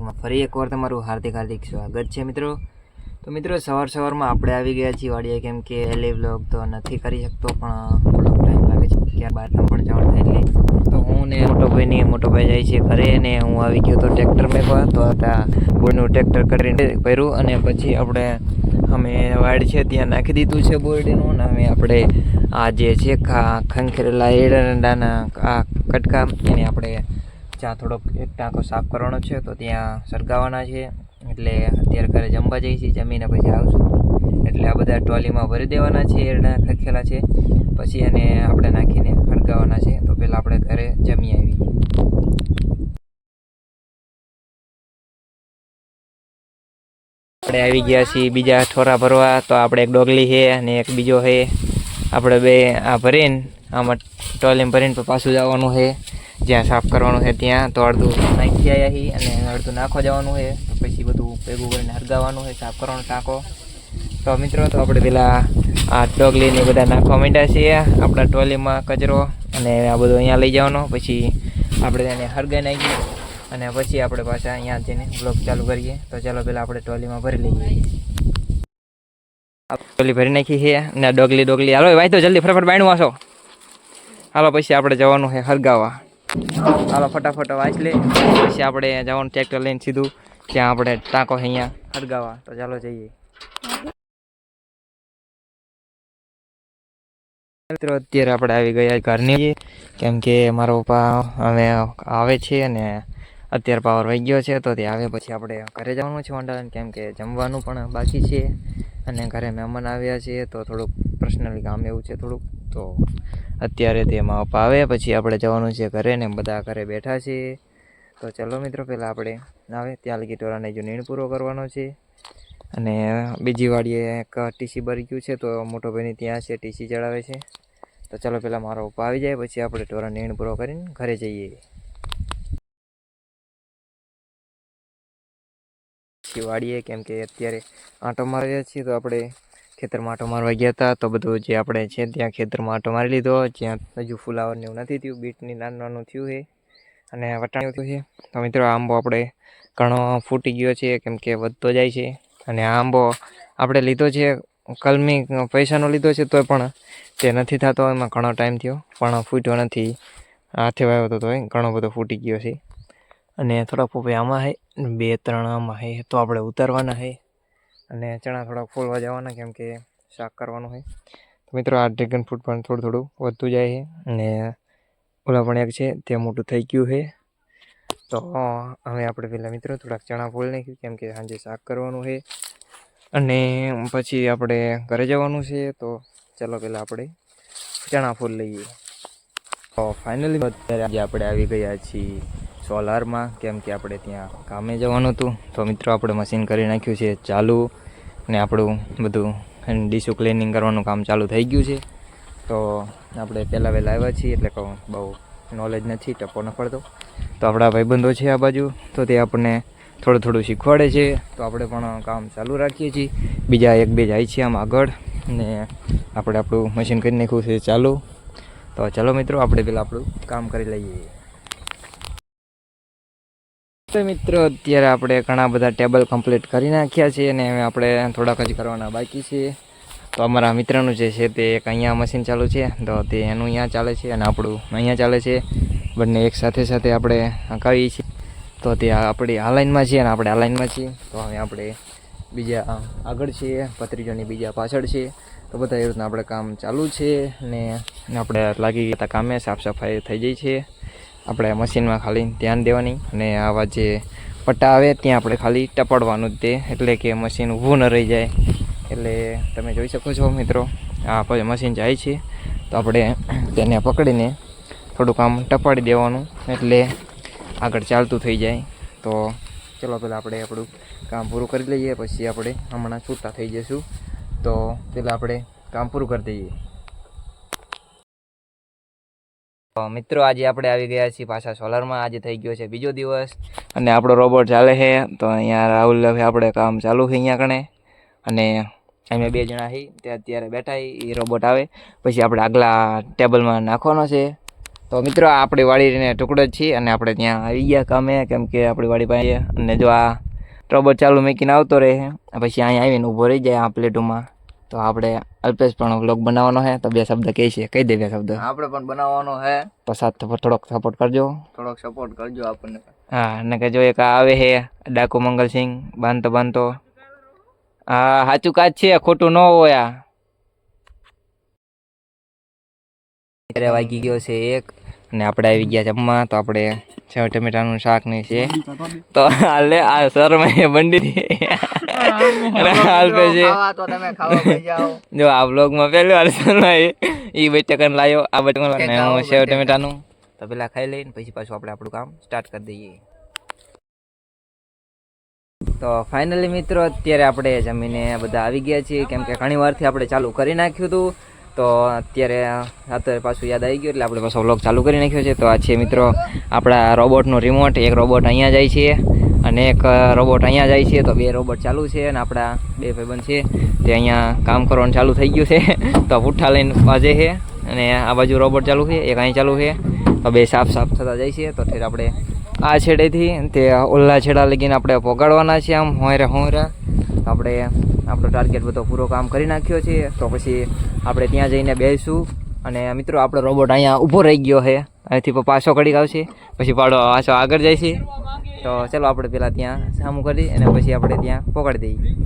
વ્લોગમાં ફરી એકવાર તમારું હાર્દિક હાર્દિક સ્વાગત છે મિત્રો. તો મિત્રો, સવાર સવારમાં આપણે આવી ગયા છીએ વાડીએ. કેમ કે એલી બ્લોગ તો નથી કરી શકતો, પણ થોડોક ટાઈમ લાગે છે. ક્યાં બહાર પણ જવાનું થાય એટલે. તો હું ને મોટો ભાઈ મોટો ભાઈ જાય છે ઘરે ને હું આવી ગયો તો ટ્રેક્ટર મેકવા. તો હતા બોરનું ટ્રેક્ટર કરીને પહેર્યું અને પછી આપણે, અમે વાડ છે ત્યાં નાખી દીધું છે બોરડીનું અને અમે આપણે આ જે છે ખા, ખંખેરેલા, એરંડાના આ કટકા, એને આપણે જ્યાં થોડોક એક ટાંકો સાફ કરવાનો છે, તો ત્યાં સળગાવવાના છે. એટલે અત્યારે ઘરે જમવા જઈએ છીએ જમીને પછી આવશું. એટલે આ બધા ટ્રોલીમાં ભરી દેવાના છે એરડા ખખેલા છે. પછી એને આપણે નાખીને સળગાવવાના છે. તો પહેલાં આપણે ઘરે જમી આવી આપણે આવી ગયા છીએ બીજા ઠોરા ભરવા, તો આપણે એક ડોગલી છે અને એક બીજો છે. આપણે બે આ ભરીને આમાં ટ્રોલીમાં ભરીને પાછું જવાનું છે. જ્યાં સાફ કરવાનું છે ત્યાં. તો અડધું નાખી આવ્યા છીએ અને અડધું નાખવા જવાનું છે. તો પછી બધું ભેગું કરીને હરગાવવાનું છે, સાફ કરવાનો ટાંકો. તો મિત્રો, તો આપણે પેલા આ ટોગલીને બધા નાખવા માંડ્યા છીએ. આપણા ટોલીમાં કચરો અને આ બધું અહીંયા લઈ જવાનો. પછી આપણે તેને હરગાઈ નાખીએ અને પછી આપણે પાછા અહીંયા જઈને બ્લોગ ચાલુ કરીએ. તો ચાલો પહેલાં આપણે ટ્રોલીમાં ભરી લઈએ. ટોલી ભરી નાખી છે ને ડોગલી ડોગલી. હાલો ભાઈ, તો જલ્દી ફટાફટ બાયણું વાસો. હાલો, પછી આપણે જવાનું છે હરગાવા. હાલો, ફટાફટ વાંચ લે. પછી આપણે જવાનું, ટ્રેક્ટર લઈને સીધું. ત્યાં આપણે ટાંકો અહીંયા હરગાવા. તો ચાલો જઈએ. મિત્રો, અત્યારે આપણે આવી ગયા ઘરની. કેમ કે મારો પપ્પા અમે આવે છે અને અત્યારે પાવર વહી ગયો છે, તો તે આવે પછી આપણે ઘરે જવાનું છે વંડાને કેમ કે જમવાનું પણ બાકી છે અને ઘરે મહેમાન આવ્યા છે, તો થોડુંક પર્સનલી કામ એવું છે થોડુંક. તો અત્યારે તેમાં અપાવે પછી આપણે જવાનું છે ઘરે ને બધા ઘરે બેઠા છે. તો ચલો મિત્રો પહેલાં આપણે આવે, ત્યાં લગી ટોરાને જો નીણ પૂરો કરવાનો છે. અને બીજી વાડીએ એક ટીસી ભરી ગયું છે, તો મોટો ભાઈની ત્યાં છે, ટીસી ચડાવે છે. તો ચાલો પહેલાં મારો પપ્પા આવી જાય, પછી આપણે ટોરા નીણ પૂરો કરીને ઘરે જઈએ. પછી વાડીએ કેમ કે અત્યારે આંટો મારીએ છીએ તો આપણે ખેતરમાં આટો મારવા ગયા હતા તો બધું જે આપણે છે ત્યાં ખેતરમાં આટો મારી લીધો. જ્યાં હજુ ફુલાવરને એવું નથી થયું. બીટની નાનું નાનું થયું છે. અને વટાણું થયું છે. તો મિત્રો આંબો આપણે ઘણો ફૂટી ગયો છે. કેમ કે વધતો જાય છે. અને આ આંબો આપણે લીધો છે. કલમી પૈસાનો લીધો છે તોય પણ તે નથી થતો. એમાં ઘણો ટાઈમ થયો. પણ ફૂટ્યો નથી. હાથે વાયો હતો તોય ઘણો બધો ફૂટી ગયો છે. અને થોડાક પોપે આમાં છે. બે ત્રણ આમાં છે. તો આપણે ઉતારવાના છે. અને ચણા થોડાક ફોલવા જવાના, કેમ કે શાક કરવાનું હોય તો મિત્રો, આ ડ્રેગન ફ્રૂટ પણ થોડું થોડું વધતું જાય છે અને ઓલા પણ એક છે, તે મોટું થઈ ગયું છે. તો હવે આપણે પેલા મિત્રો થોડાક ચણા ફોલ નાખ્યું, કેમ કે સાંજે શાક કરવાનું છે. અને પછી આપણે ઘરે જવાનું છે, તો ચાલો પહેલાં આપણે ચણા ફૂલ લઈએ. તો ફાઇનલી અત્યારે આજે આપણે આવી ગયા છીએ સોલારમાં, કેમ કે આપણે ત્યાં કામે જવાનું હતું. તો મિત્રો, આપણે મશીન કરી નાખ્યું છે ચાલુ ને આપણું બધું ડીશું ક્લિનિંગ કરવાનું કામ ચાલુ થઈ ગયું છે. તો આપણે પહેલાં વહેલા આવ્યા છીએ, એટલે કહું, બહુ નોલેજ નથી ટપો ન પડતો. તો આપણા ભાઈબંધો છે આ બાજુ, તો તે આપણને થોડું થોડું શીખવાડે છે. તો આપણે પણ કામ ચાલુ રાખીએ છીએ. બીજા એક બે જાય છે આમ આગળ ને આપણે આપણું મશીન કરી નાખ્યું છે ચાલુ. તો ચલો મિત્રો, આપણે પહેલાં આપણું કામ કરી લઈએ. તો મિત્રો, અત્યારે આપણે ઘણા બધા ટેબલ કમ્પ્લીટ કરી નાખ્યા છે અને હવે આપણે થોડાક જ કરવાના બાકી છે. તો અમારા મિત્રનું જે છે તે એક અહીંયા મશીન ચાલુ છે, તો તે એનું અહીંયા ચાલે છે અને આપણું અહીંયા ચાલે છે. બંને એક સાથે સાથે આપણે હંકાવીએ છીએ. તો તે આપણી આ લાઇનમાં છીએ અને આપણે આ લાઇનમાં છીએ. તો હવે આપણે બીજા આગળ છીએ ભત્રીજોની બીજા પાછળ છે તો બધા એ રીતના આપણે કામ ચાલુ છે ને આપણે લાગી ગયા કામે સાફ સફાઈ થઈ જાય છે. આપણે મશીનમાં ખાલી ધ્યાન દેવાની અને આવા જે પટ્ટા આવે ત્યાં આપણે ખાલી ટપાડવાનું જ તે. એટલે કે મશીન ઊભું ન રહી જાય. એટલે તમે જોઈ શકો છો મિત્રો, આ મશીન જાય છે. તો આપણે તેને પકડીને થોડું કામ ટપાડી દેવાનું. એટલે આગળ ચાલતું થઈ જાય. તો ચલો પહેલાં આપણે આપણું કામ પૂરું કરી લઈએ. પછી આપણે હમણાં છૂટા થઈ જઈશું. તો પહેલાં આપણે કામ પૂરું કરી દઈએ તો મિત્રો, આજે આપણે આવી ગયા છીએ પાછા સોલરમાં આજે થઈ ગયો છે બીજો દિવસ અને આપણો રોબોટ ચાલે છે. તો અહીંયા રાહુલ આપણે કામ ચાલુ છે અહીંયા કણે. અને અમે બે જણા હી, તે અત્યારે બેઠા એ રોબોટ આવે. પછી આપણે આગલા ટેબલમાં નાખવાનો છે. તો મિત્રો આપણી વાડીને ટુકડો જ છીએ અને આપણે ત્યાં આવી ગયા કામે, કેમ કે આપણી વાડી પાસે અને જો આ રોબોટ ચાલુ મેકીને આવતો રહે. પછી અહીંયા આવીને ઊભો રહી જાય આ પ્લેટોમાં તો આપણે અલ્પેશ પણ વ્લોગ બનાવવાનો છે તો બે શબ્દ કહે છે. કહી દે બે શબ્દ. આપણે પણ બનાવવાનો હે. તો સાથે થોડોક સપોર્ટ કરજો. થોડોક સપોર્ટ કરજો આપણને. હા અને કે જો એક આ આવે છે ડાકુ મંગલસિંહ બાંધતો બાંધતો. હા સાચું કાચ છે ખોટું ન હોય આ. અત્યારે વાગી ગયો છે એક. અને આપણે આવી ગયા જમવા તો આપણે સેવ ટમેટાનું શાક ને છે. તો હાલે આ સર મેં બંડી અને હાલ પછી. જો આ બ્લોગમાં પહેલું હાલ સર એ બટકન લાવ્યો આ બટકન અને હું સેવ ટમેટાનું. તો પેલા ખાઈ લઈને પછી પાછું આપણે આપણું કામ સ્ટાર્ટ કરી દઈએ. તો ફાઇનલી મિત્રો અત્યારે આપણે જમીને બધા આવી ગયા છીએ. કેમ કે ઘણી વારથી આપણે ચાલુ કરી નાખ્યું હતું. તો અત્યારે અત્યારે પાછું યાદ આવી ગયું એટલે આપણે પાછો વ્લોગ ચાલુ કરી નાખ્યો છે. તો આ છે મિત્રો આપણા રોબોટનો રિમોટ એક રોબોટ અહીંયા જાય છે અને એક રોબોટ અહીંયા જાય છે. તો બે રોબોટ ચાલુ છે અને આપણા બે ભાઈબંધ છે. તે અહીંયા કામ કરવાનું ચાલુ થઈ ગયું છે. તો પુઠ્ઠા લઈને વાજે છે અને આ બાજુ રોબોટ ચાલુ છે, એક અહીં ચાલુ છે. તો બે સાફ સાફ થતા જાય છે. તો ફેર આપણે આ છેડેથી તે ઓલા છેડા લગીને આપણે પોગાડવાના છે આમ, હોયરે હોયરા. આપણે આપણો ટાર્ગેટ બધો પૂરો કામ કરી નાખ્યો છે, તો પછી આપણે ત્યાં જઈને બેસીશું અને મિત્રો, આપણો રોબોટ અહીંયા ઊભો રહી ગયો છે. અહીંથી પાછો ઘડીક આવશે, પછી પાડો પાછો આગળ જાય છે. તો ચાલો આપણે પહેલાં ત્યાં સામું કરી અને પછી આપણે ત્યાં પકડી દઈએ.